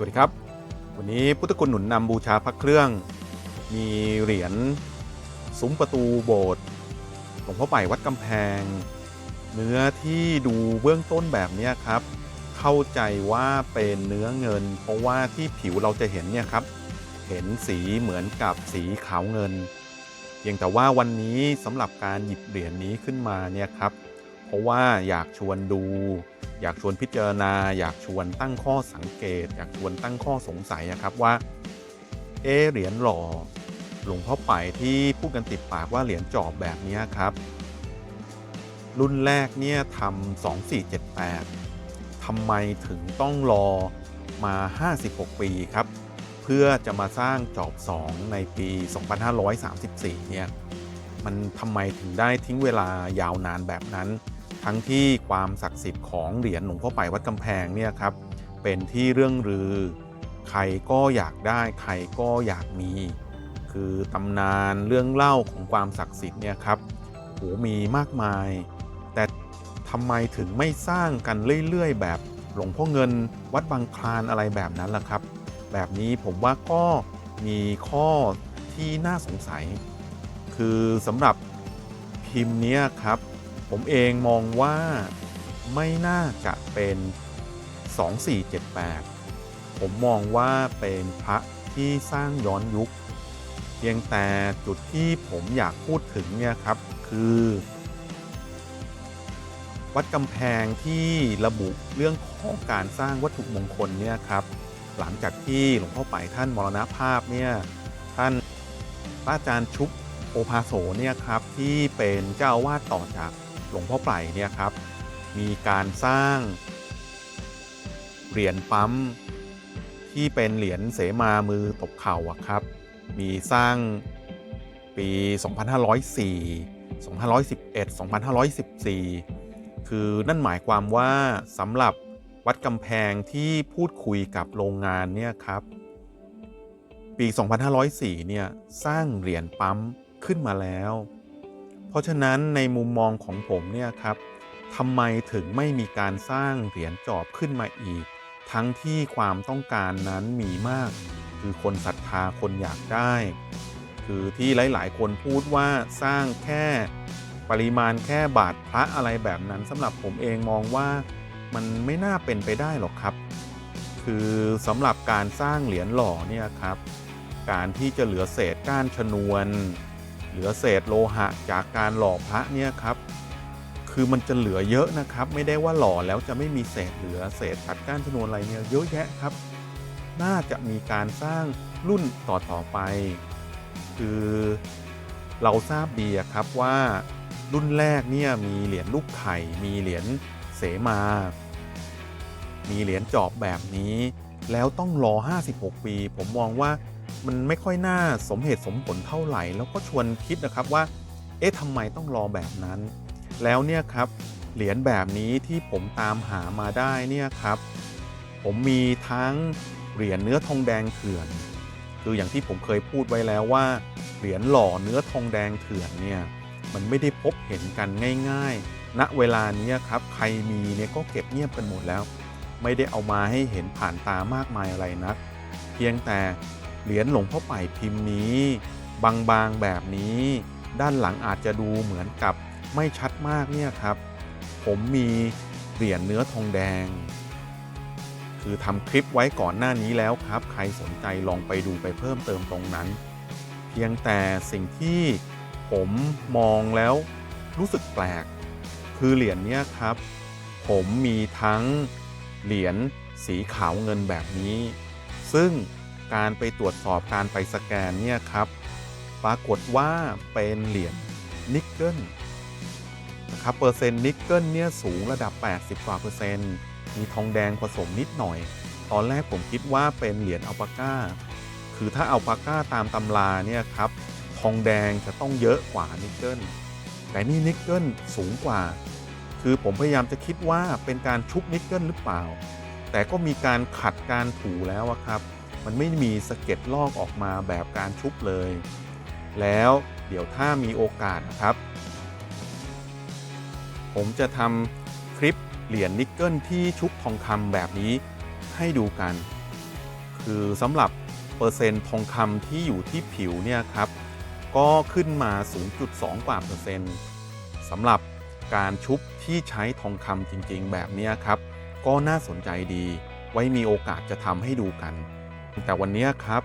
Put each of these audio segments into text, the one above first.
วัสดีครับ วันนี้พุทธคุณหนุนนำบูชาพระเครื่อง มีเหรียญซุ้มประตูโบสถ์หลวงพ่อไปวัดกำแพง เนื้อที่ดูเบื้องต้นแบบนี้ครับ เข้าใจว่าเป็นเนื้อเงิน เพราะว่าที่ผิวเราจะเห็นเนี่ยครับ เห็นสีเหมือนกับสีขาวเงินเพียงแต่ว่าวันนี้สำหรับการหยิบเหรียญนี้ขึ้นมาเนี่ยครับ เพราะว่าอยากชวนดู อยากชวนพิจารณา อยากชวนตั้งข้อสังเกต อยากชวนตั้งข้อสงสัยอะครับว่า เอเหรียญหล่อหลวงพ่อไปที่พูดกันติดปากว่าเหรียญจอบแบบนี้ครับ รุ่นแรกเนี่ยทำ2478ทำไมถึงต้องรอมา 56 ปีครับ เพื่อจะมาสร้างจอบ 2 ในปี 2534 เนี่ย มันทำไมถึงได้ทิ้งเวลายาวนานแบบนั้น ทั้งที่ความศักดิ์สิทธิ์ของเหรียญหลวงพ่อไปวัดกำแพงเนี่ยครับเป็นที่เรื่องลือ ใครก็อยากได้ ใครก็อยากมี คือตำนานเรื่องเล่าของความศักดิ์สิทธิ์เนี่ยครับโหมีมากมาย แต่ทำไมถึงไม่สร้างกันเรื่อยๆ แบบหลวงพ่อเงินวัดบางคลานอะไรแบบนั้นล่ะครับ แบบนี้ผมว่าก็มีข้อที่น่าสงสัย คือสำหรับพิมพ์นี้ครับ ผมเองมองว่าไม่น่าจะเป็น 2478 ผมมองว่าเป็นพระที่สร้างย้อนยุค เพียงแต่จุดที่ผมอยากพูดถึงเนี่ยครับคือ วัดกำแพงที่ระบุเรื่องของการสร้างวัตถุมงคลเนี่ยครับ หลังจากที่หลวงพ่อไปท่านมรณภาพเนี่ยท่านพระอาจารย์ชุบโอภาโสเนี่ยครับที่เป็นเจ้าอาวาสต่อจาก หลวงพ่อไปเนี่ยครับ มีการสร้างเหรียญปั๊มที่เป็นเหรียญเสมามือตบเข่าอะครับ มีสร้างปี 2504 2511 2514 คือนั่นหมายความว่าสำหรับวัดกำแพงที่พูดคุยกับโรงงานเนี่ยครับ ปี 2504 เนี่ย สร้างเหรียญปั๊มขึ้นมาแล้ว เพราะฉะนั้นในมุมมองของผมเนี่ยครับทำไมถึงไม่มีการสร้างเหรียญจอบขึ้นมาอีก ทั้งที่ความต้องการนั้นมีมาก คือคนศรัทธาคนอยากได้ คือที่หลาย ๆ คนพูดว่าสร้างแค่ปริมาณแค่บาทพระอะไรแบบนั้นสำหรับผมเองมองว่ามันไม่น่าเป็นไปได้หรอกครับ คือสำหรับการสร้างเหรียญหล่อเนี่ยครับ การที่จะเหลือเศษก้านชนวน เหลือเศษโลหะจากการหล่อพระเนี่ยครับ คือมันจะเหลือเยอะนะครับ ไม่ได้ว่าหล่อแล้วจะไม่มีเศษเหลือเศษตัดก้านชนวนอะไรเนี่ยเยอะแยะครับ น่าจะมีการสร้างรุ่นต่อๆไป คือเราทราบดีครับว่ารุ่นแรกเนี่ยมีเหรียญลูกไข่ มีเหรียญเสมา มีเหรียญจอบแบบนี้ แล้วต้องรอ 56 ปี ผมมองว่า มันไม่ค่อยน่าสมเหตุสมผลเท่าไหร่ แล้วก็ชวนคิดนะครับว่า เอ๊ะทำไมต้องรอแบบนั้น แล้วเนี่ยครับเหรียญแบบนี้ที่ผมตามหามาได้เนี่ยครับ ผมมีทั้งเหรียญเนื้อทองแดงเถื่อน คืออย่างที่ผมเคยพูดไว้แล้วว่า เหรียญหล่อเนื้อทองแดงเถื่อนเนี่ยมันไม่ได้พบเห็นกันง่ายๆ ณเวลานี้ครับใครมีเนี่ยก็เก็บเงียบกันหมดแล้ว ไม่ได้เอามาให้เห็นผ่านตามากมายอะไรนัก เพียงแต่ เหรียญหลวงพ่อไผ่พิมพ์นี้ บางๆแบบนี้ ด้านหลังอาจจะดูเหมือนกับไม่ชัดมากเนี่ยครับ ผมมีเหรียญเนื้อทองแดง คือทำคลิปไว้ก่อนหน้านี้แล้วครับ ใครสนใจลองไปดูไปเพิ่มเติมตรงนั้น เพียงแต่สิ่งที่ผมมองแล้วรู้สึกแปลก คือเหรียญเนี้ยครับ ผมมีทั้งเหรียญสีขาวเงินแบบนี้ ซึ่ง การไปตรวจสอบการไปสแกนเนี่ยครับ ปรากฏว่าเป็นเหรียญนิกเกิลนะครับเปอร์เซ็นต์นิกเกิลเนี่ยสูงระดับ 80 กว่าเปอร์เซ็นต์มีทองแดงผสมนิดหน่อย ตอนแรกผมคิดว่าเป็นเหรียญอัลปาก้า คือถ้าอัลปาก้าตามตำราเนี่ยครับทองแดงจะต้องเยอะกว่านิกเกิลแต่นี่นิกเกิลสูงกว่า คือผมพยายามจะคิดว่าเป็นการชุบนิกเกิลหรือเปล่า แต่ก็มีการขัดการถูแล้วครับ มันไม่มีสะเก็ดลอกออกมาแบบการชุบเลย แล้วเดี๋ยวถ้ามีโอกาสนะครับ ผมจะทำคลิปเหรียญนิกเกิลที่ชุบทองคำแบบนี้ให้ดูกัน คือสำหรับเปอร์เซ็นต์ทองคำที่อยู่ที่ผิวเนี่ยครับ ก็ขึ้นมา 0.2 กว่าเปอร์เซ็นต์สำหรับการชุบที่ใช้ทองคำจริงๆ แบบนี้ครับ ก็น่าสนใจดี ไว้มีโอกาสจะทำให้ดูกัน แต่วันนี้ครับ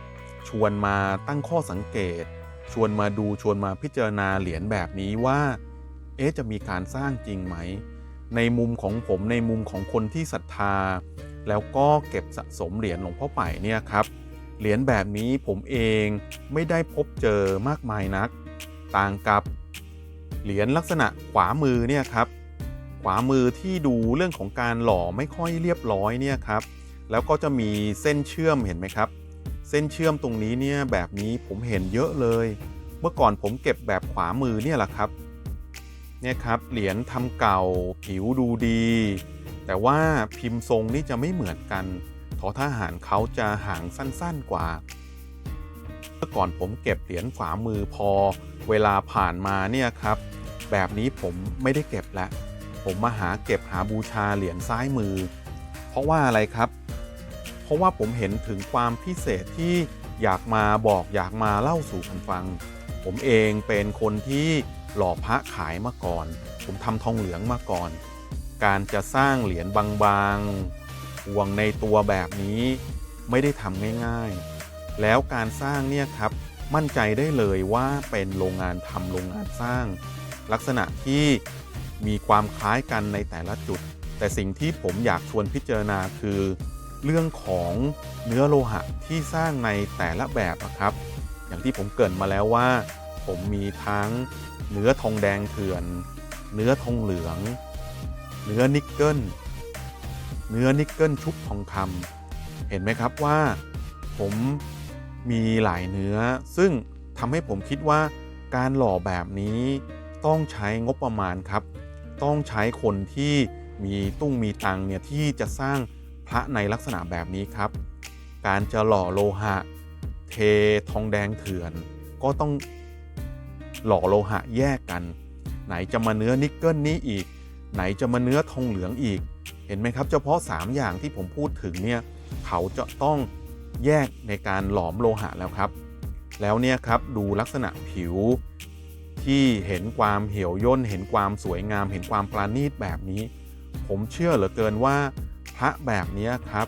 ชวนมาตั้งข้อสังเกต ชวนมาดูชวนมาพิจารณาเหรียญแบบนี้ว่า เอ๊ะจะมีการสร้างจริงไหม ในมุมของผมในมุมของคนที่ศรัทธา แล้วก็เก็บสะสมเหรียญหลวงพ่อไผ่เนี่ยครับเหรียญแบบนี้ผมเองไม่ได้พบเจอมากมายนัก ต่างกับเหรียญลักษณะขวามือเนี่ยครับขวามือที่ดูเรื่องของการหล่อไม่ค่อยเรียบร้อยเนี่ยครับ แล้วก็จะมีเส้นเชื่อมเห็นไหมครับ เส้นเชื่อมตรงนี้เนี่ยแบบนี้ผมเห็นเยอะเลย เมื่อก่อนผมเก็บแบบขวามือเนี่ยแหละครับเนี่ยครับเหรียญทำเก่าผิวดูดี แต่ว่าพิมพ์ทรงนี่จะไม่เหมือนกันทอทหารเขาจะหางสั้นๆกว่า เมื่อก่อนผมเก็บเหรียญขวามือพอเวลาผ่านมาเนี่ยครับแบบนี้ผมไม่ได้เก็บแล้วผมมาหาเก็บหาบูชาเหรียญซ้ายมือ เพราะว่าอะไรครับ เพราะว่าผมเห็นถึงความพิเศษที่อยากมาบอกอยากมาเล่าสู่กันฟัง ผมเองเป็นคนที่หล่อพระขายมาก่อน ผมทำทองเหลืองมาก่อน การจะสร้างเหรียญบางๆห่วงในตัวแบบนี้ไม่ได้ทำง่ายๆ แล้วการสร้างเนี่ยครับมั่นใจได้เลยว่าเป็นโรงงานทำโรงงานสร้าง ลักษณะที่มีความคล้ายกันในแต่ละจุด แต่สิ่งที่ผมอยากชวนพิจารณาคือ เรื่องของเนื้อโลหะที่สร้างในแต่ละแบบอะครับ อย่างที่ผมเกรินมาแล้วว่า ผมมีทั้งเนื้อทองแดงเถื่อน เนื้อทองเหลือง เนื้อนิกเกิลเนื้อนิกเกิลชุบทองคำเห็นไหมครับว่าผมมีหลายเนื้อ ซึ่งทำให้ผมคิดว่าการหล่อแบบนี้ต้องใช้งบประมาณครับ ต้องใช้คนที่มีตุ้งมีตังเนี่ยที่จะสร้าง พระในลักษณะแบบนี้ครับ การจะหล่อโลหะ เททองแดงเถื่อน ก็ต้องหล่อโลหะแยกกัน ไหนจะมาเนื้อนิกเกิลนี้อีก ไหนจะมาเนื้อทองเหลืองอีก เห็นไหมครับ เฉพาะ 3 อย่างที่ผมพูดถึงเนี่ยเขาจะต้องแยกในการหลอมโลหะแล้วครับ แล้วเนี่ยครับดูลักษณะผิวที่เห็นความเหี่ยวย่น เห็นความสวยงาม เห็นความปราณีตแบบนี้ ผมเชื่อเหลือเกินว่า พระแบบนี้ครับ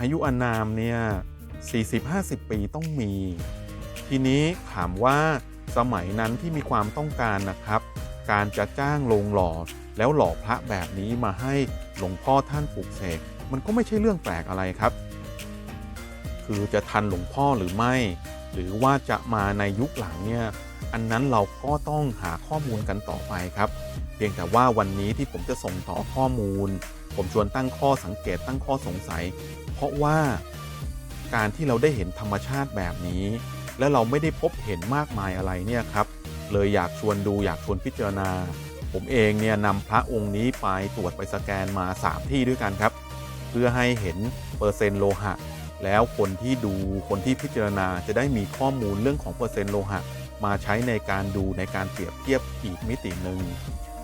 อายุอานามเนี่ย40-50 ปีต้องมี ทีนี้ถามว่าสมัยนั้นที่มีความต้องการนะครับ การจะจ้างโรงหล่อแล้วหล่อพระแบบนี้มาให้หลวงพ่อท่านปลูกเสกมันก็ไม่ใช่เรื่องแปลกอะไรครับ คือจะทันหลวงพ่อหรือไม่ หรือว่าจะมาในยุคหลังเนี่ยอันนั้นเราก็ต้องหาข้อมูลกันต่อไปครับ เพียงแต่ว่าวันนี้ที่ผมจะส่งต่อข้อมูล ผมชวนตั้งข้อสังเกตตั้งข้อสงสัย เพราะว่าการที่เราได้เห็นธรรมชาติแบบนี้ และเราไม่ได้พบเห็นมากมายอะไรเนี่ยครับเลยอยากชวนดูอยากชวนพิจารณา ผมเองเนี่ยนำพระองค์นี้ไปตรวจไปสแกนมา 3 ที่ด้วยกันครับ เพื่อให้เห็นเปอร์เซ็นต์โลหะ แล้วคนที่ดูคนที่พิจารณาจะได้มีข้อมูลเรื่องของเปอร์เซ็นต์โลหะ มาใช้ในการดูในการเปรียบเทียบอีกมิติหนึ่ง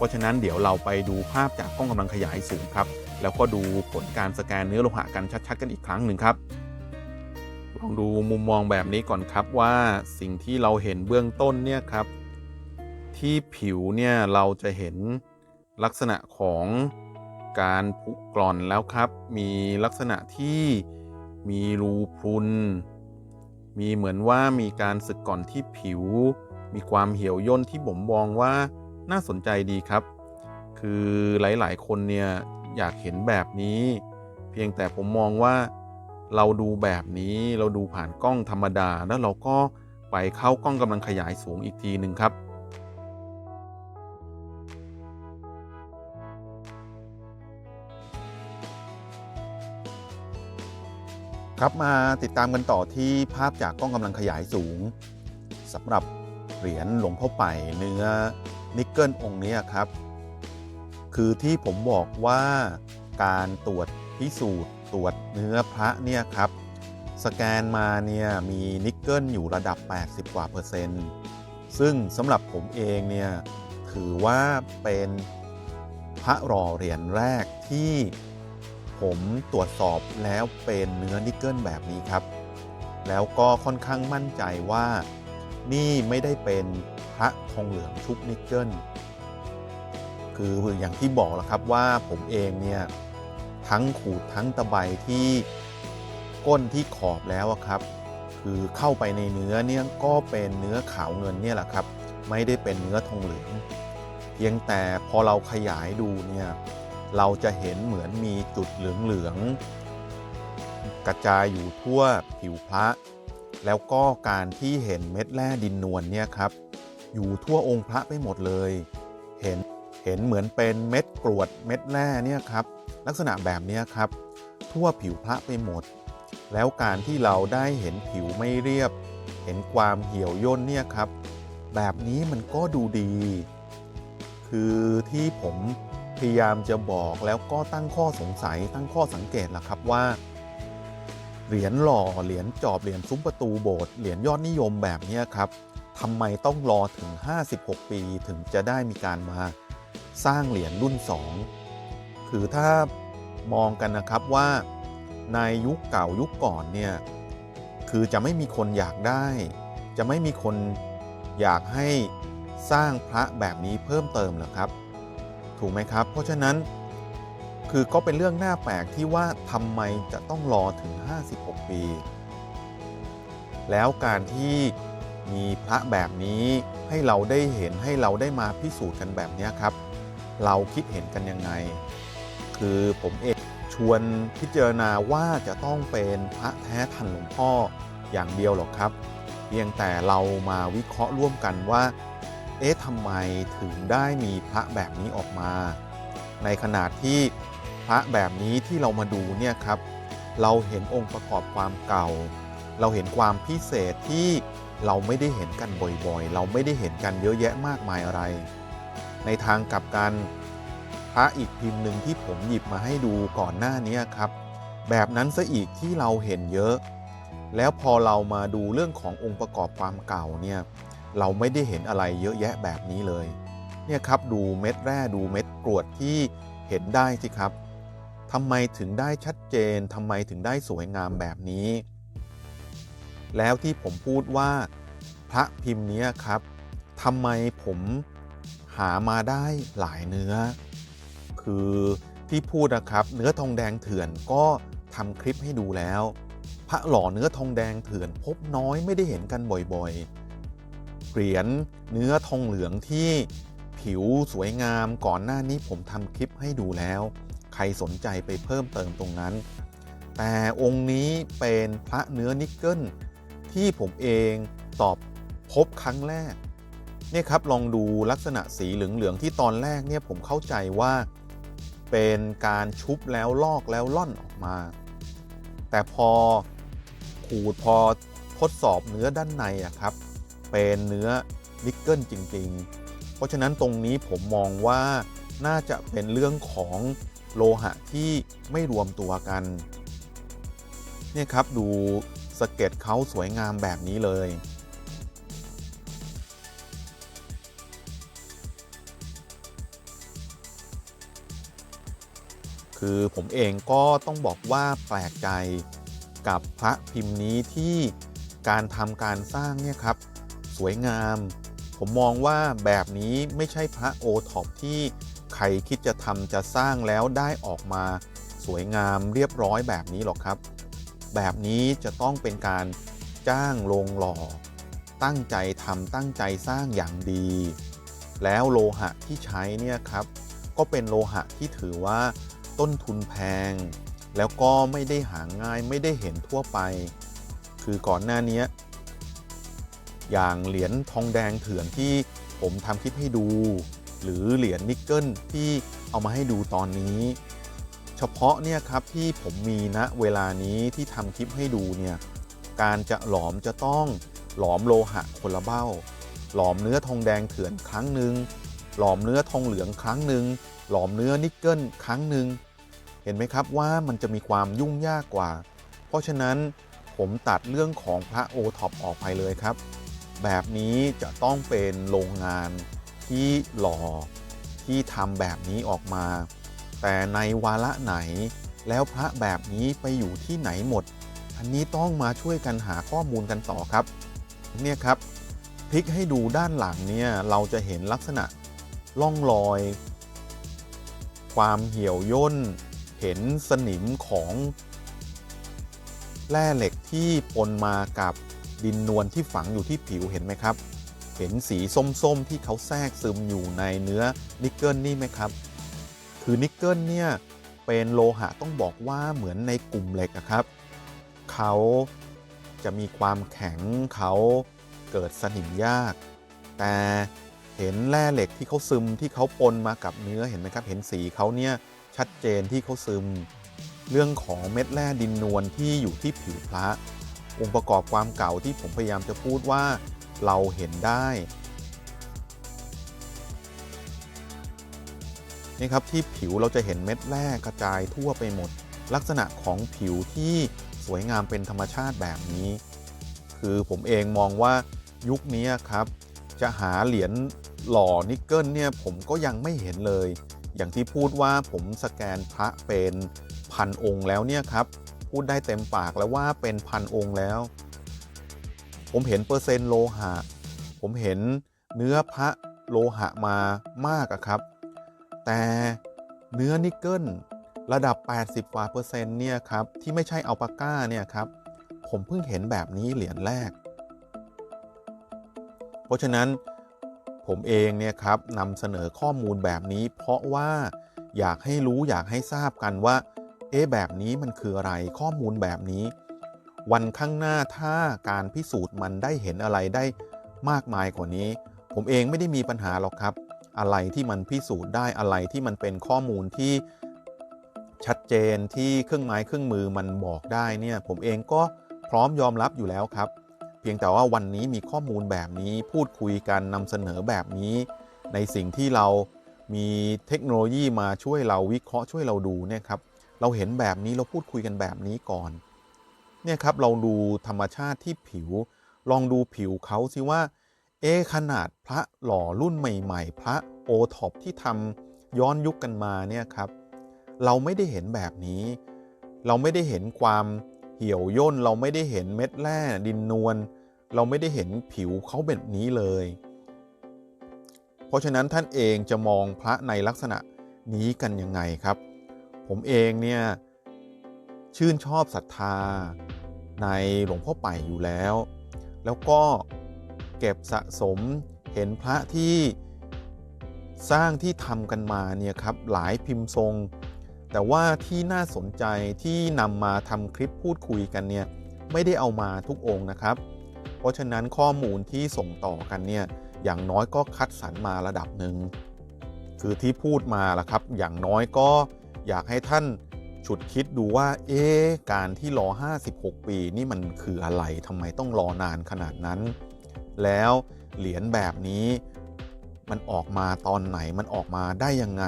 เพราะฉะนั้นเดี๋ยวเราไปดูภาพจากกล้องกำลังขยายสูงครับ แล้วก็ดูผลการสแกนเนื้อโลหะกันชัดๆ กันอีกครั้งหนึ่งครับลองดูมุมมองแบบนี้ก่อนครับว่าสิ่งที่เราเห็นเบื้องต้นเนี่ยครับ ที่ผิวเนี่ยเราจะเห็นลักษณะของการผุกร่อนแล้วครับ มีลักษณะที่มีรูพรุน มีเหมือนว่ามีการสึกก่อนที่ผิว มีความเหี่ยวย่นที่ผมมองว่า น่าสนใจดีครับ คือหลายๆ คนเนี่ยอยากเห็นแบบนี้ เพียงแต่ผมมองว่าเราดูแบบนี้เราดูผ่านกล้องธรรมดา แล้วเราก็ไปเข้ากล้องกำลังขยายสูงอีกทีหนึ่งครับครับมาติดตามกันต่อที่ภาพจากกล้องกำลังขยายสูงสำหรับเหรียญหลวงพ่อไป่เนื้อ นิกเกิลองค์นี้ครับ คือที่ผมบอกว่าการตรวจพิสูจน์ตรวจเนื้อพระเนี่ยครับ สแกนมาเนี่ยมีนิกเกิลอยู่ระดับ 80 กว่าเปอร์เซ็นต์ซึ่งสำหรับผมเองเนี่ยถือว่าเป็นพระหล่อเหรียญแรกที่ผมตรวจสอบแล้วเป็นเนื้อนิกเกิลแบบนี้ครับ แล้วก็ค่อนข้างมั่นใจว่านี่ไม่ได้เป็น ระทองเหลืองชุบนิกเกิลคืออย่างที่บอกแล้วครับว่าผมเองเนี่ยทั้งขูดทั้งตะไบที่ก้นที่ขอบแล้วครับ คือเข้าไปในเนื้อเนี่ยก็เป็นเนื้อขาวเงินเนี่ยแหละครับ ไม่ได้เป็นเนื้อทองเหลืองเพียงแต่พอเราขยายดูเนี่ยเราจะเห็นเหมือนมีจุดเหลืองๆกระจายอยู่ทั่วผิวพระ แล้วก็การที่เห็นเม็ดแร่ดินนวลเนี่ยครับ อยู่ทั่วองค์พระไปหมดเลย เห็นเห็นเหมือนเป็นเม็ดกรวดเม็ดแร่เนี่ยครับลักษณะแบบนี้ครับ ทั่วผิวพระไปหมด แล้วการที่เราได้เห็นผิวไม่เรียบ เห็นความเหี่ยวย่นเนี่ยครับ แบบนี้มันก็ดูดี คือที่ผมพยายามจะบอกแล้วก็ตั้งข้อสงสัยตั้งข้อสังเกตละครับว่า เหรียญหล่อเหรียญจอบเหรียญซุ้มประตูโบสถ์เหรียญยอดนิยมแบบนี้ครับ ทำไมต้องรอถึง 56 ปีถึงจะได้มีการมาสร้างเหรียญรุ่น 2 คือถ้ามองกันนะครับว่าในยุคเก่ายุคก่อนเนี่ยคือจะไม่มีคนอยากได้ จะไม่มีคนอยากให้สร้างพระแบบนี้เพิ่มเติมหรอครับ ถูกไหมครับ เพราะฉะนั้นคือก็เป็นเรื่องน่าแปลกที่ว่าทำไมจะต้องรอถึง 56 ปี แล้วการที่ มีพระแบบนี้ให้เราได้เห็นให้เราได้มาพิสูจน์กันแบบนี้ครับ เราคิดเห็นกันยังไง คือผมเองชวนพิจารณาว่าจะต้องเป็นพระแท้ทันหลวงพ่ออย่างเดียวหรอกครับ เพียงแต่เรามาวิเคราะห์ร่วมกันว่า เอ๊ะทำไมถึงได้มีพระแบบนี้ออกมา ในขณะที่พระแบบนี้ที่เรามาดูเนี่ยครับ เราเห็นองค์ประกอบความเก่า เราเห็นความพิเศษที่ เราไม่ได้เห็นกันบ่อยๆ เราไม่ได้เห็นกันเยอะแยะมากมายอะไร ในทางกลับกันพระอีกพิมพ์หนึ่งที่ผมหยิบมาให้ดูก่อนหน้านี้ครับ แบบนั้นซะอีกที่เราเห็นเยอะ แล้วพอเรามาดูเรื่องขององค์ประกอบความเก่าเนี่ยเราไม่ได้เห็นอะไรเยอะแยะแบบนี้เลย เนี่ยครับดูเม็ดแร่ดูเม็ดกรวดที่เห็นได้สิครับทำไมถึงได้ชัดเจนทำไมถึงได้สวยงามแบบนี้ แล้วที่ผมพูดว่าพระพิมพ์นี้ครับทำไมผมหามาได้หลายเนื้อ คือที่พูดนะครับ เนื้อทองแดงเถื่อนก็ทำคลิปให้ดูแล้ว พระหล่อเนื้อทองแดงเถื่อน พบน้อยไม่ได้เห็นกันบ่อยๆ เหรียญเนื้อทองเหลืองที่ผิวสวยงามก่อนหน้านี้ผมทำคลิปให้ดูแล้ว ใครสนใจไปเพิ่มเติมตรงนั้น แต่องค์นี้เป็นพระเนื้อนิกเกิล ที่ผมเองตอบพบครั้งแรกเนี่ยครับลองดูลักษณะสีเหลือง ๆ ที่ตอนแรกเนี่ยผมเข้าใจว่าเป็นการชุบแล้วลอกแล้วล่อนออกมา แต่พอขูดพอทดสอบเนื้อด้านในอะครับ เป็นเนื้อนิกเกิลจริง ๆ เพราะฉะนั้นตรงนี้ผมมองว่าน่าจะเป็นเรื่องของโลหะที่ไม่รวมตัวกัน เนี่ยครับดู สเก็ตเขาสวยงามแบบนี้เลย คือผมเองก็ต้องบอกว่าแปลกใจกับพระพิมพ์นี้ที่การทำการสร้างเนี่ยครับ สวยงาม ผมมองว่าแบบนี้ไม่ใช่พระโอท็อปที่ใครคิดจะทำจะสร้างแล้วได้ออกมาสวยงามเรียบร้อยแบบนี้หรอกครับ แบบนี้จะต้องเป็นการจ้างโรงหล่อ ตั้งใจทำตั้งใจสร้างอย่างดี แล้วโลหะที่ใช้เนี่ยครับ ก็เป็นโลหะที่ถือว่าต้นทุนแพง แล้วก็ไม่ได้หาง่ายไม่ได้เห็นทั่วไป คือก่อนหน้านี้อย่างเหรียญทองแดงเถื่อนที่ผมทำคลิปให้ดู หรือเหรียญนิกเกิลที่เอามาให้ดูตอนนี้ เฉพาะเนี่ยครับที่ผมมีณเวลานี้ที่ทำคลิปให้ดูเนี่ยการจะหลอมจะต้องหลอมโลหะคนละเบ้า หลอมเนื้อทองแดงเถื่อนครั้งหนึ่งหลอมเนื้อทองเหลืองครั้งหนึ่งหลอมเนื้อนิกเกิลครั้งหนึ่งเห็นไหมครับว่ามันจะมีความยุ่งยากกว่า เพราะฉะนั้นผมตัดเรื่องของพระโอท็อปออกไปเลยครับ แบบนี้จะต้องเป็นโรงงานที่หล่อที่ทำแบบนี้ออกมา แต่ในวาระไหน แล้วพระแบบนี้ไปอยู่ที่ไหนหมด อันนี้ต้องมาช่วยกันหาข้อมูลกันต่อครับ เนี่ยครับพลิกให้ดูด้านหลังเนี่ยเราจะเห็นลักษณะล่องรอย ความเหี่ยวย่น เห็นสนิมของแร่เหล็กที่ปนมากับดินนวลที่ฝังอยู่ที่ผิวเห็นไหมครับ เห็นสีส้มๆที่เขาแทรกซึมอยู่ในเนื้อนิกเกิลนี่ไหมครับ คือนิกเกิลเนี่ยเป็นโลหะต้องบอกว่าเหมือนในกลุ่มเหล็กอะครับ เขาจะมีความแข็งเขาเกิดสนิมยาก แต่เห็นแร่เหล็กที่เขาซึมที่เขาปนมากับเนื้อเห็นไหมครับ เห็นสีเขาเนี่ยชัดเจนที่เขาซึม เรื่องของเม็ดแร่ดินนวลที่อยู่ที่ผิวพระองค์ประกอบความเก่าที่ผมพยายามจะพูดว่าเราเห็นได้ นี่ครับที่ผิวเราจะเห็นเม็ดแร่กระจายทั่วไปหมด ลักษณะของผิวที่สวยงามเป็นธรรมชาติแบบนี้ คือผมเองมองว่ายุคนี้ครับ จะหาเหรียญหล่อนิกเกิลเนี่ยผมก็ยังไม่เห็นเลย อย่างที่พูดว่าผมสแกนพระเป็นพันองค์แล้วเนี่ยครับ พูดได้เต็มปากแล้วว่าเป็นพันองค์แล้ว ผมเห็นเปอร์เซ็นต์โลหะ ผมเห็นเนื้อพระโลหะมามากอะครับ แต่เนื้อนิกเกิลระดับ 80กว่าเปอร์เซ็นต์เนี่ยครับที่ไม่ใช่อัลปาก้าเนี่ยครับผมเพิ่งเห็นแบบนี้เหรียญแรก เพราะฉะนั้นผมเองเนี่ยครับนำเสนอข้อมูลแบบนี้ เพราะว่าอยากให้รู้อยากให้ทราบกันว่า เอ๊ะแบบนี้มันคืออะไรข้อมูลแบบนี้ วันข้างหน้าถ้าการพิสูจน์มันได้เห็นอะไรได้มากมายกว่านี้ ผมเองไม่ได้มีปัญหาหรอกครับ อะไรที่มันพิสูจน์ได้อะไรที่มันเป็นข้อมูลที่ชัดเจนที่เครื่องไม้เครื่องมือมันบอกได้เนี่ยผมเองก็พร้อมยอมรับอยู่แล้วครับ เพียงแต่ว่าวันนี้มีข้อมูลแบบนี้พูดคุยกันนำเสนอแบบนี้ ในสิ่งที่เรามีเทคโนโลยีมาช่วยเราวิเคราะห์ช่วยเราดูเนี่ยครับเราเห็นแบบนี้เราพูดคุยกันแบบนี้ก่อนเนี่ยครับเราดูธรรมชาติที่ผิว ลองดูผิวเขาสิว่า เอขนาดพระหล่อรุ่นใหม่ๆ พระโอท็อปที่ทำย้อนยุคกันมาเนี่ยครับ เราไม่ได้เห็นแบบนี้ เราไม่ได้เห็นความเหี่ยวย่น เราไม่ได้เห็นเม็ดแร่ดินนวลเราไม่ได้เห็นผิวเขาแบบนี้เลย เพราะฉะนั้นท่านเองจะมองพระในลักษณะนี้กันยังไงครับ ผมเองเนี่ยชื่นชอบศรัทธาในหลวงพ่อไปอยู่แล้ว แล้วก็ เก็บสะสมเห็นพระที่สร้างที่ทำกันมาเนี่ยครับหลายพิมพ์ทรง แต่ว่าที่น่าสนใจที่นำมาทำคลิปพูดคุยกันเนี่ยไม่ได้เอามาทุกองค์นะครับ เพราะฉะนั้นข้อมูลที่ส่งต่อกันเนี่ยอย่างน้อยก็คัดสรรมาระดับหนึ่งคือที่พูดมาละครับอย่างน้อยก็อยากให้ท่านฉุดคิดดูว่า เอ๊การที่รอ 56 ปีนี่มันคืออะไรทำไมต้องรอนานขนาดนั้น แล้วเหรียญแบบนี้มันออกมาตอนไหนมันออกมาได้ยังไง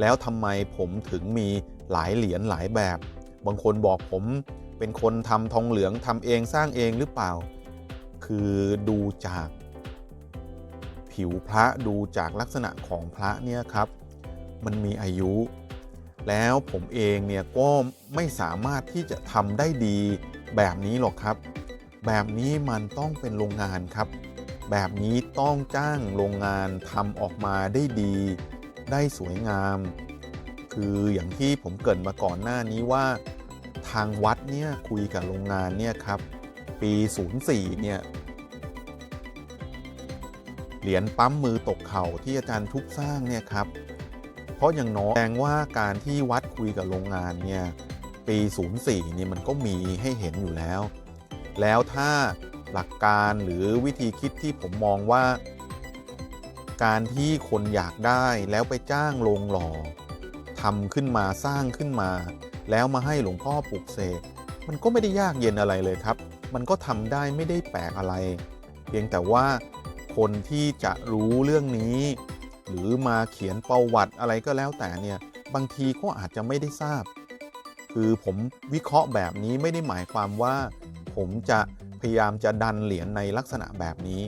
แล้วทำไมผมถึงมีหลายเหรียญหลายแบบ บางคนบอกผมเป็นคนทำทองเหลืองทำเองสร้างเองหรือเปล่า คือดูจาก ผิวพระดูจากลักษณะของพระเนี่ยครับ มันมีอายุ แล้วผมเองเนี่ยก็ไม่สามารถที่จะทำได้ดีแบบนี้หรอกครับ แบบนี้มันต้องเป็นโรงงานครับ แบบนี้ต้องจ้างโรงงานทำออกมาได้ดี ได้สวยงาม คืออย่างที่ผมเกริดมาก่อนหน้านี้ว่า ทางวัดเนี่ยคุยกับโรงงานเนี่ยครับ ปี 04 เนี่ยเหรียญปั๊มมือตกเข่าที่อาจารย์ทุกสร้างเนี่ยครับ เพราะอย่างน้อยแสดงว่าการที่วัดคุยกับโรงงานเนี่ยปี 04 เนี่ยมันก็มีให้เห็นอยู่แล้ว แล้วถ้าหลักการหรือวิธีคิดที่ผมมองว่า การที่คนอยากได้แล้วไปจ้างโรงหล่อทำขึ้นมาสร้างขึ้นมา แล้วมาให้หลวงพ่อปลุกเสกมันก็ไม่ได้ยากเย็นอะไรเลยครับ มันก็ทำได้ไม่ได้แปลกอะไร เพียงแต่ว่าคนที่จะรู้เรื่องนี้ หรือมาเขียนประวัติอะไรก็แล้วแต่เนี่ยบางทีก็อาจจะไม่ได้ทราบ คือผมวิเคราะห์แบบนี้ไม่ได้หมายความว่า ผมจะพยายามจะดันเหรียญในลักษณะแบบนี้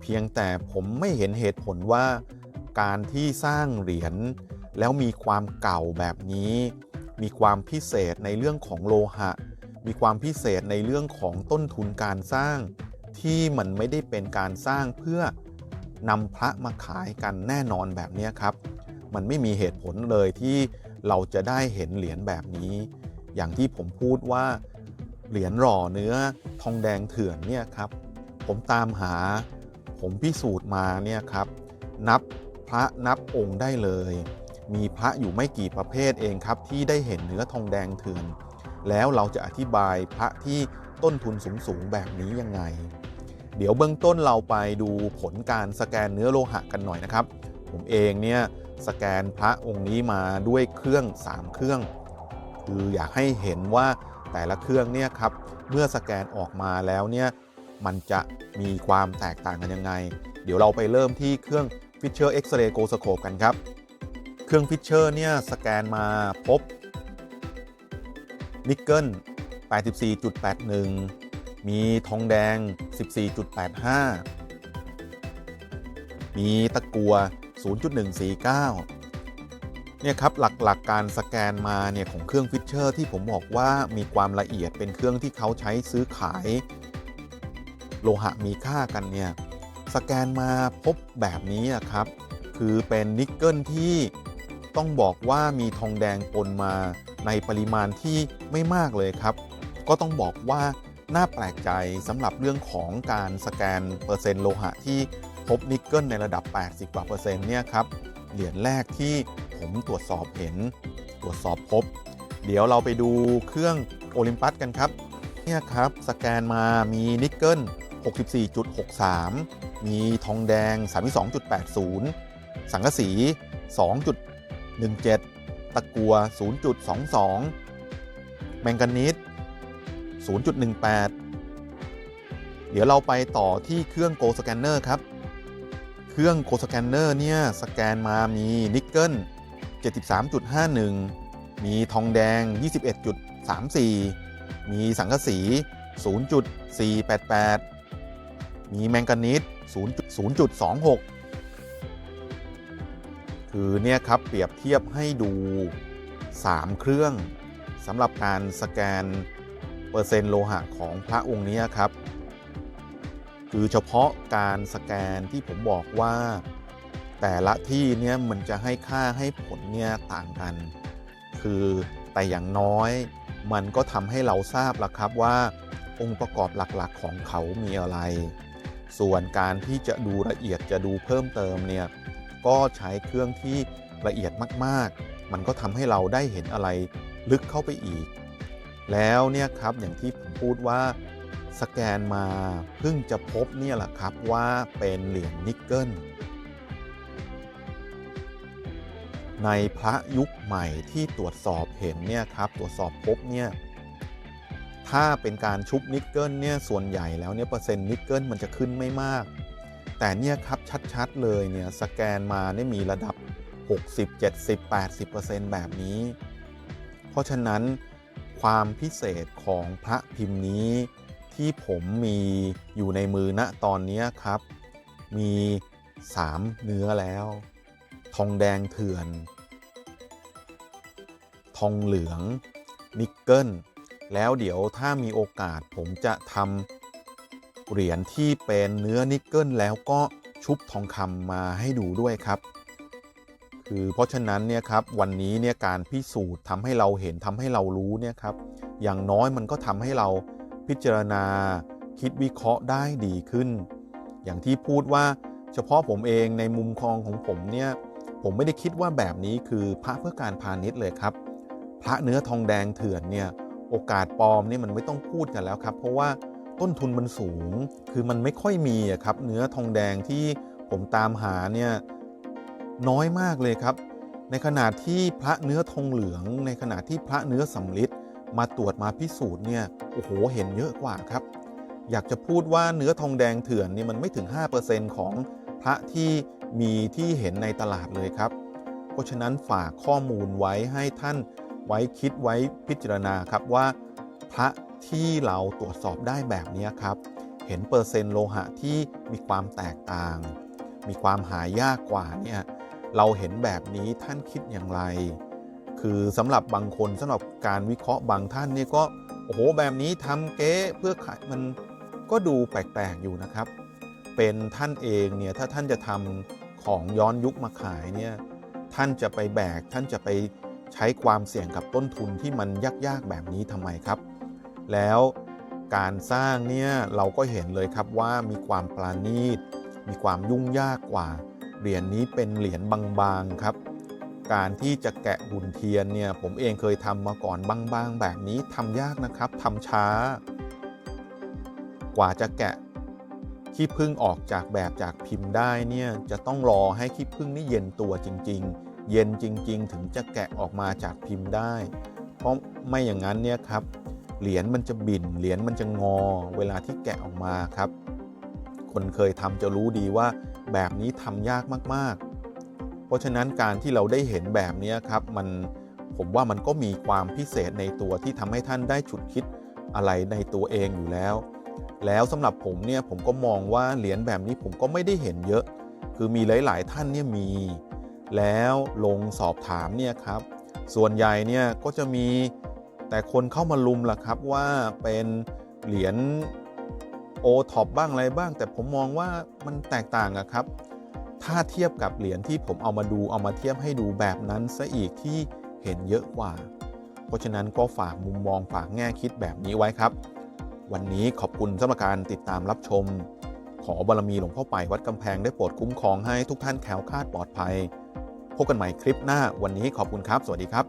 เพียงแต่ผมไม่เห็นเหตุผลว่า การที่สร้างเหรียญแล้วมีความเก่าแบบนี้ มีความพิเศษในเรื่องของโลหะ มีความพิเศษในเรื่องของต้นทุนการสร้าง ที่มันไม่ได้เป็นการสร้างเพื่อนำพระมาขายกันแน่นอนแบบนี้ครับ มันไม่มีเหตุผลเลยที่เราจะได้เห็นเหรียญแบบนี้ อย่างที่ผมพูดว่า เหรียญหล่อเนื้อทองแดงเถื่อนเนี่ยครับผมตามหาผมพิสูจน์มาเนี่ยครับนับพระนับองค์ได้เลย มีพระอยู่ไม่กี่ประเภทเองครับที่ได้เห็นเนื้อทองแดงเถื่อน แล้วเราจะอธิบายพระที่ต้นทุนสูงๆแบบนี้ยังไง เดี๋ยวเบื้องต้นเราไปดูผลการสแกนเนื้อโลหะกันหน่อยนะครับ ผมเองเนี่ยสแกนพระองค์นี้มาด้วยเครื่อง 3 เครื่อง คืออยากให้เห็นว่า แต่ละเครื่องเนี่ยครับเมื่อสแกนออกมาแล้วเนี่ยมันจะมีความแตกต่างกันยังไง เดี๋ยวเราไปเริ่มที่เครื่อง Fisher X-ray g o s c o p e กันครับ เครื่อง Fisher เนี่ยสแกนมาพบนิกเกิล 84.81 มีทองแดง 14.85 มีตะกัว 0.149 เนี่ยครับหลักๆกการสแกนมาเนี่ยของเครื่องฟิชเชอร์ที่ผมบอกว่ามีความละเอียดเป็นเครื่องที่เขาใช้ซื้อขาย โลหะมีค่ากันเนี่ยสแกนมาพบแบบนี้ครับ คือเป็นนิกเกิลที่ต้องบอกว่ามีทองแดงปนมาในปริมาณที่ไม่มากเลยครับ ก็ต้องบอกว่าน่าแปลกใจสำหรับเรื่องของการสแกนเปอร์เซ็นต์โลหะที่พบนิกเกิลในระดับ 80กว่าเปอร์เซ็นต์เนี่ยครับ เหรียญแรกที่ผมตรวจสอบเห็น ตรวจสอบพบ เดี๋ยวเราไปดูเครื่องโอลิมปัสกันครับ เนี่ยครับ สแกนมามีนิกเกิล 64.63 มีทองแดง 32.80 สังกะสี 2.17 ตะกัว 0.22 แมงกานีส0.18 เดี๋ยวเราไปต่อที่เครื่องโกสแกนเนอร์ครับ เครื่องโกสแกนเนอร์เนี่ยสแกนมามีนิกเกิล 73.51 มีทองแดง 21.34 มีสังกะสี 0.488 มีแมงกานีส0.26 คือเนี่ยครับเปรียบเทียบให้ดู 3 เครื่องสำหรับการสแกนเปอร์เซ็นต์โลหะของพระองค์นี้ครับ คือเฉพาะการสแกนที่ผมบอกว่า แต่ละที่เนี่ยมันจะให้ค่าให้ผลเนี่ยต่างกัน คือแต่อย่างน้อยมันก็ทำให้เราทราบล้วครับว่าองค์ประกอบหลักๆของเขามีอะไร ส่วนการที่จะดูละเอียดจะดูเพิ่มเติมเนี่ยก็ใช้เครื่องที่ละเอียดมากๆ มันก็ทำให้เราได้เห็นอะไรลึกเข้าไปอีก แล้วเนี่ยครับอย่างที่ผมพูดว่า สแกนมาเพิ่งจะพบเนี่ยแหละครับว่าเป็นเหรียญนิกเกิลในพระยุคใหม่ที่ตรวจสอบเห็นเนี่ยครับตรวจสอบพบเนี่ยถ้าเป็นการชุบนิกเกิลเนี่ยส่วนใหญ่แล้วเนี่ยเปอร์เซ็นต์นิกเกิลมันจะขึ้นไม่มาก แต่เนี่ยครับชัดๆเลยเนี่ยสแกนมาเนี่ยมีระดับ 60 70 80%แบบนี้ เพราะฉะนั้นความพิเศษของพระพิมพ์นี้ ที่ผมมีอยู่ในมือณตอนนี้ครับ มี 3 เนื้อแล้ว ทองแดงเถื่อน ทองเหลือง นิกเกิล แล้วเดี๋ยวถ้ามีโอกาสผมจะทำเหรียญที่เป็นเนื้อนิกเกิลแล้วก็ชุบทองคำมาให้ดูด้วยครับ คือเพราะฉะนั้นเนี่ยครับวันนี้เนี่ยการพิสูจน์ทำให้เราเห็นทำให้เรารู้เนี่ยครับ อย่างน้อยมันก็ทำให้เรา พิจารณา คิดวิเคราะห์ได้ดีขึ้น อย่างที่พูดว่าเฉพาะผมเองในมุมคองของผมเนี่ยผมไม่ได้คิดว่าแบบนี้คือพระเพื่อการพาณิชย์เลยครับ พระเนื้อทองแดงเถื่อนเนี่ยโอกาสปลอมเนี่ยมันไม่ต้องพูดกันแล้วครับ เพราะว่าต้นทุนมันสูง คือมันไม่ค่อยมีครับ เนื้อทองแดงที่ผมตามหาเนี่ยน้อยมากเลยครับ ในขณะที่พระเนื้อทองเหลือง ในขณะที่พระเนื้อสำลิด มาตรวจมาพิสูจน์เนี่ยโอ้โหเห็นเยอะกว่าครับ อยากจะพูดว่าเนื้อทองแดงเถื่อนเนี่ยมันไม่ถึง 5%ของพระที่มีที่เห็นในตลาดเลยครับ เพราะฉะนั้นฝากข้อมูลไว้ให้ท่านไว้คิดไว้พิจารณาครับว่าพระที่เราตรวจสอบได้แบบนี้ครับ เห็นเปอร์เซ็นต์โลหะที่มีความแตกต่าง มีความหายากกว่าเนี่ยเราเห็นแบบนี้ท่านคิดอย่างไร คือสำหรับบางคนสำหรับการวิเคราะห์บางท่านเนี่ยก็โอ้โหแบบนี้ทำเก๊เพื่อขายมันก็ดูแปลกๆอยู่นะครับ เป็นท่านเองเนี่ยถ้าท่านจะทำของย้อนยุคมาขายเนี่ยท่านจะไปแบกท่านจะไปใช้ความเสี่ยงกับต้นทุนที่มันยากๆแบบนี้ทำไมครับ แล้วการสร้างเนี่ยเราก็เห็นเลยครับว่ามีความปราณีตมีความยุ่งยากกว่าเหรียญนี้เป็นเหรียญบางๆครับ การที่จะแกะหุ่นเทียนเนี่ยผมเองเคยทำมาก่อนบางๆแบบนี้ทำยากนะครับทำช้า กว่าจะแกะขี้ผึ้งออกจากแบบจากพิมพ์ได้เนี่ยจะต้องรอให้ขี้ผึ้งนี่เย็นตัวจริง ๆ เย็นจริง ๆ ถึงจะแกะออกมาจากพิมพ์ได้ เพราะไม่อย่างนั้นเนี่ยครับเหรียญมันจะบิ่นเหรียญมันจะงอ เวลาที่แกะออกมาครับ คนเคยทำจะรู้ดีว่าแบบนี้ทำยากมากๆ เพราะฉะนั้นการที่เราได้เห็นแบบนี้ครับมันผมว่ามันก็มีความพิเศษในตัวที่ทำให้ท่านได้ฉุดคิดอะไรในตัวเองอยู่แล้ว แล้วสำหรับผมเนี่ยผมก็มองว่าเหรียญแบบนี้ผมก็ไม่ได้เห็นเยอะ คือมีหลาย ๆ ท่านเนี่ยมี แล้วลงสอบถามเนี่ยครับ ส่วนใหญ่เนี่ยก็จะมีแต่คนเข้ามาลุมล่ะครับว่าเป็นเหรียญโอท็อปบ้างอะไรบ้าง แต่ผมมองว่ามันแตกต่างอะครับ ถ้าเทียบกับเหรียญที่ผมเอามาดูเอามาเทียบให้ดูแบบนั้นซะอีกที่เห็นเยอะกว่า เพราะฉะนั้นก็ฝากมุมมองฝากแง่คิดแบบนี้ไว้ครับ วันนี้ขอบคุณสำหรับการติดตามรับชม ขอบารมีหลวงพ่อไปวัดกำแพงได้โปรดคุ้มครองให้ทุกท่านแคล้วคลาดปลอดภัย พบกันใหม่คลิปหน้าวันนี้ขอบคุณครับ สวัสดีครับ